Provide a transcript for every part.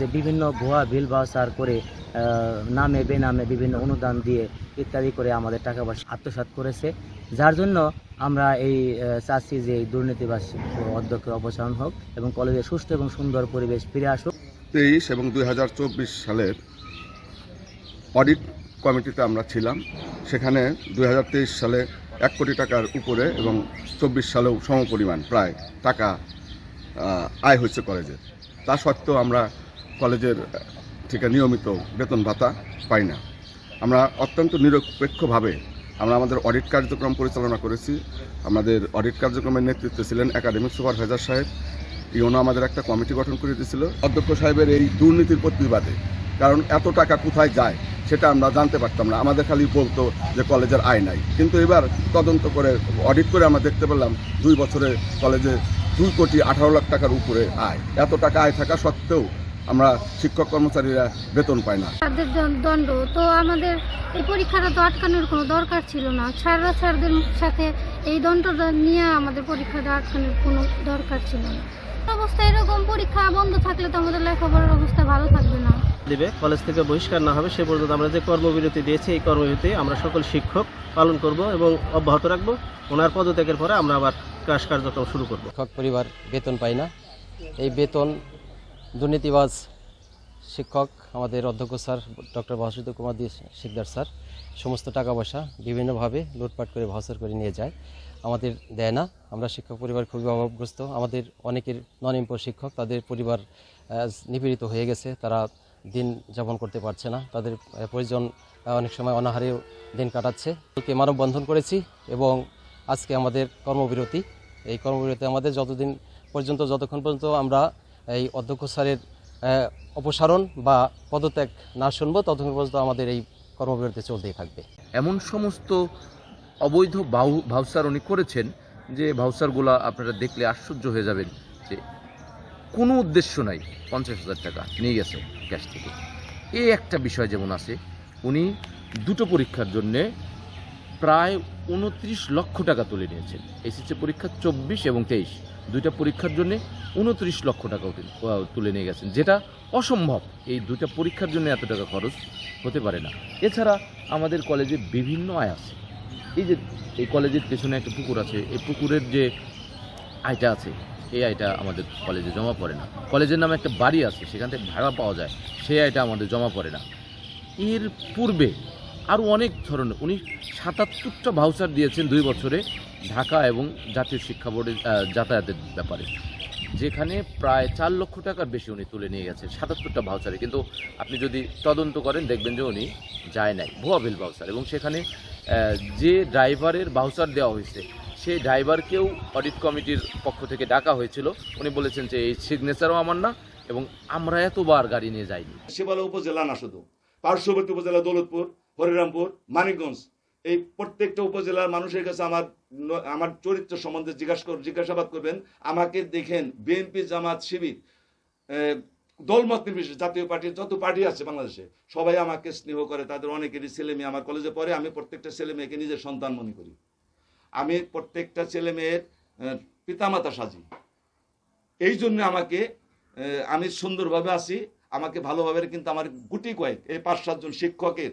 যে বিভিন্ন ভুয়া বিল বাউচার করে নামে বেনামে বিভিন্ন অনুদান দিয়ে ইত্যাদি করে আমাদের টাকা পয়সা আত্মসাৎ করেছে। যার জন্য আমরা এই চাচ্ছি যে এই দুর্নীতিবাস অধ্যক্ষের অপসারণ হোক এবং কলেজে সুষ্ঠু এবং সুন্দর পরিবেশ ফিরে আসুক। তেইশ এবং দুই হাজার চব্বিশ সালের অডিট কমিটিতে আমরা ছিলাম। সেখানে দুই হাজার তেইশ সালে এক কোটি টাকার উপরে এবং চব্বিশ সালেও সমপরিমাণ প্রায় টাকা আয় হয়েছে কলেজের তা সত্ত্বেও আমরা কলেজের থেকে নিয়মিত বেতন ভাতা পাই না। আমরা অত্যন্ত নিরপেক্ষভাবে আমরা আমাদের অডিট কার্যক্রম পরিচালনা করেছি। আমাদের অডিট কার্যক্রমের নেতৃত্বে ছিলেন একাডেমিক সুপারভাইজার সাহেব। ইউনো আমাদের একটা কমিটি গঠন করে দিয়েছিল অধ্যক্ষ সাহেবের এই দুর্নীতির প্রতিবাদে। কারণ এত টাকা কোথায় যায় সেটা আমরা জানতে পারতাম না। আমাদের খালি বলতো যে কলেজের আয় নাই। কিন্তু এবার তদন্ত করে, অডিট করে আমরা দেখতে পেলাম, দুই বছরে কলেজে দুই কোটি আঠারো লাখ টাকার উপরে আয়। এত টাকা আয় থাকা সত্ত্বেও আমরা শিক্ষক কর্মচারীরা বেতন পাই না। তাদের দণ্ড। তো আমাদের এই পরীক্ষাটা তো আটকানোর কোনো দরকার ছিল না। ছাড়রা স্যারদের সাথে এই দণ্ডটা নিয়ে আমাদের পরীক্ষাটা আটকানোর কোনো দরকার ছিল না। অবস্থা এরকম পরীক্ষা বন্ধ থাকলে তো আমাদের লেখাপড়ার অবস্থা ভালো থাকবে না। দিবে কলেজ থেকে বহিষ্কার না হবে সে পর্যন্ত আমরা যে কর্মবিরতি দিয়েছি এই কর্মবিরতি আমরা সকল শিক্ষক পালন করব এবং অব্যাহত রাখব। ওনার পদত্যাগের পরে আমরা আবার ক্লাস কার্যক্রম শুরু করব। শিক্ষক পরিবার বেতন পায় না। এই বেতন দুর্নীতিবাজ শিক্ষক আমাদের অধ্যক্ষ sir, doctor Basud Kumar De Sikdar sir, সমস্ত টাকা পয়সা বিভিন্নভাবে লুটপাট করে ভাউচার করে নিয়ে যায়। আমাদের দেয় না। আমরা শিক্ষক পরিবার খুবই অভাবগ্রস্ত। আমাদের অনেকের নন এমপ্লয় শিক্ষক, তাদের পরিবার নিপীড়িত হয়ে গেছে। তারা দিন যাপন করতে পারছে না। তাদের পরিজন অনেক সময় অনাহারেও দিন কাটাচ্ছে। মানববন্ধন করেছি এবং আজকে আমাদের কর্মবিরতি। এই কর্মবিরতি আমাদের যতদিন পর্যন্ত, যতক্ষণ পর্যন্ত আমরা এই অধ্যক্ষ স্যারের অপসারণ বা পদত্যাগ না শুনব, ততক্ষণ পর্যন্ত আমাদের এই কর্মবিরতি চলতেই থাকবে। এমন সমস্ত অবৈধ বাউ ভাউসার উনি করেছেন যে ভাউচারগুলো আপনারা দেখলে আশ্চর্য হয়ে যাবেন যে কোনো উদ্দেশ্য নাই পঞ্চাশ হাজার টাকা নিয়ে গেছে ক্যাশ থেকে। এই একটা বিষয় যেমন আছে, উনি দুটো পরীক্ষার জন্যে প্রায় উনত্রিশ লক্ষ টাকা তুলে নিয়েছেন। এসএসসি পরীক্ষা চব্বিশ এবং তেইশ। দুইটা পরীক্ষার জন্য উনত্রিশ লক্ষ টাকা তুলে নিয়ে গেছেন। যেটা অসম্ভব। এই দুইটা পরীক্ষার জন্য এত টাকা খরচ হতে পারে না। এছাড়া আমাদের কলেজে বিভিন্ন আয় আছে। এই যে, এই কলেজের পেছনে একটা পুকুর আছে। এই পুকুরের যে আয়টা আছে, এই আয়টা আমাদের কলেজে জমা পড়ে না। কলেজের নামে একটা বাড়ি আছে, সেখান থেকে ভাড়া পাওয়া যায়। সেই আয়টা আমাদের জমা পড়ে না। এর পূর্বে আরও অনেক ধরনের। উনি সাতাত্তরটা ভাউচার দিয়েছেন দুই বছরে ঢাকা এবং জাতীয় শিক্ষা বোর্ডের যাতায়াতের ব্যাপারে। যেখানে প্রায় চার লক্ষ টাকার বেশি উনি তুলে নিয়ে গেছেন, সাতাত্তরটা ভাউচারে কিন্তু আপনি যদি তদন্ত করেন, দেখবেন যে উনি যায় নাই, ভুয়া বিল ভাউচার এবং সেখানে যে ড্রাইভারের ভাউচার দেওয়া হয়েছে, সেই ড্রাইভারকেও অডিট কমিটির পক্ষ থেকে ডাকা হয়েছিল। উনি বলেছেন যে এই সিগনেচারও আমার না এবং আমরা এতবার গাড়ি নিয়ে যাইনি। শিবালয় উপজেলা না শুধু, পার্শ্ববর্তী উপজেলা দৌলতপুর হরিরামপুর, মানিকগঞ্জ, এই প্রত্যেকটা উপজেলার মানুষের কাছে আমার আমার চরিত্র সম্বন্ধে জিজ্ঞাসা জিজ্ঞাসাবাদ করবেন। আমাকে দেখেন বিএনপি জামাত শিবির দলমত নির্বিশেষে জাতীয় পার্টির যত পার্টি আছে বাংলাদেশে, সবাই আমাকে স্নেহ করে। তাদের অনেকেরই ছেলে মেয়ে আমার কলেজে পড়ে, আমি প্রত্যেকটা ছেলে মেয়েকে নিজের সন্তান মনে করি। আমি প্রত্যেকটা ছেলে মেয়ের পিতামাতা সাজি। এই জন্য আমাকে আমি সুন্দরভাবে আছি। আমাকে ভালোভাবে কিন্তু আমার গুটি কয়েক, এই পাঁচ সাতজন শিক্ষকের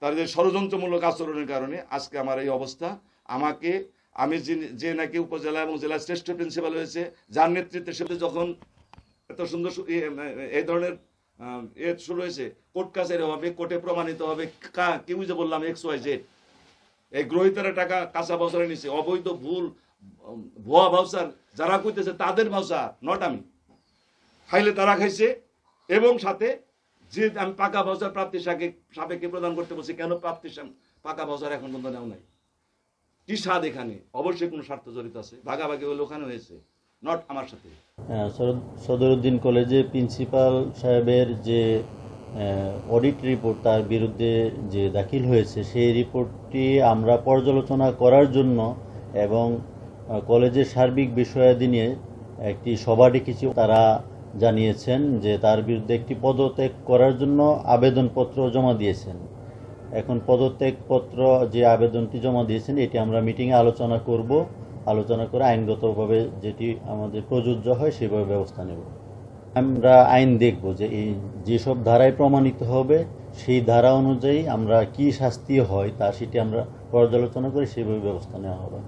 তাদের ষড়যন্ত্রমূলক আচরণের কারণে আজকে আমার এই অবস্থা। আমাকে, আমি যে- নাকি উপজেলা এবং জেলার শ্রেষ্ঠ প্রিন্সিপাল হয়েছে, যার নেতৃত্বে সে যখন এত সুন্দর এই ধরনের এ শুরু হয়েছে, কোর্ট কাছারি হবে, কোর্টে প্রমাণিত হবে, কা- কেউ যে বললাম এক্স ওয়াই জেড এই গ্রহিতারা টাকা কাঁচা বছরে নিছে, অবৈধ, ভুল ভুয়া ভাউচার যারা কইতেছে তাদের ভাউচার নট আমি। খাইলে তারা খাইছে, এবং সাথে যে আমি পাকা ভাউচার প্রাপ্তি সাপেক্ষে সাপেক্ষে প্রদান করতে বলছি কেন প্রাপ্তি পাকা ভাউচার এখন পর্যন্ত নেওয়া নাই? কি স্বাদ এখানে? অবশ্যই কোনো স্বার্থ জড়িত আছে। ভাগাভাগি হলে ওখানে হয়েছে। নট আমার সাথে। হ্যাঁ, সদরুদ্দিন কলেজে প্রিন্সিপাল সাহেবের যে অডিট রিপোর্ট তার বিরুদ্ধে যে দাখিল হয়েছে সেই রিপোর্টটি আমরা পর্যালোচনা করার জন্য এবং কলেজের সার্বিক বিষয়াদি নিয়ে একটি সভা ডেকেছি। তারা জানিয়েছেন যে তার বিরুদ্ধে একটি পদত্যাগ করার জন্য আবেদনপত্র জমা দিয়েছেন। এখন পদত্যাগপত্র যে আবেদনটি জমা দিয়েছেন, এটি আমরা মিটিংয়ে আলোচনা করব। আলোচনা করে আইনগতভাবে যেটি আমাদের প্রযোজ্য হয়, সেভাবে ব্যবস্থা নেব। আমরা আইন দেখব যে এই যেসব ধারায় প্রমাণিত হবে, সেই ধারা অনুযায়ী আমরা কি শাস্তি হয় তা সেটি আমরা পর্যালোচনা করে সেভাবে ব্যবস্থা নেওয়া হবে।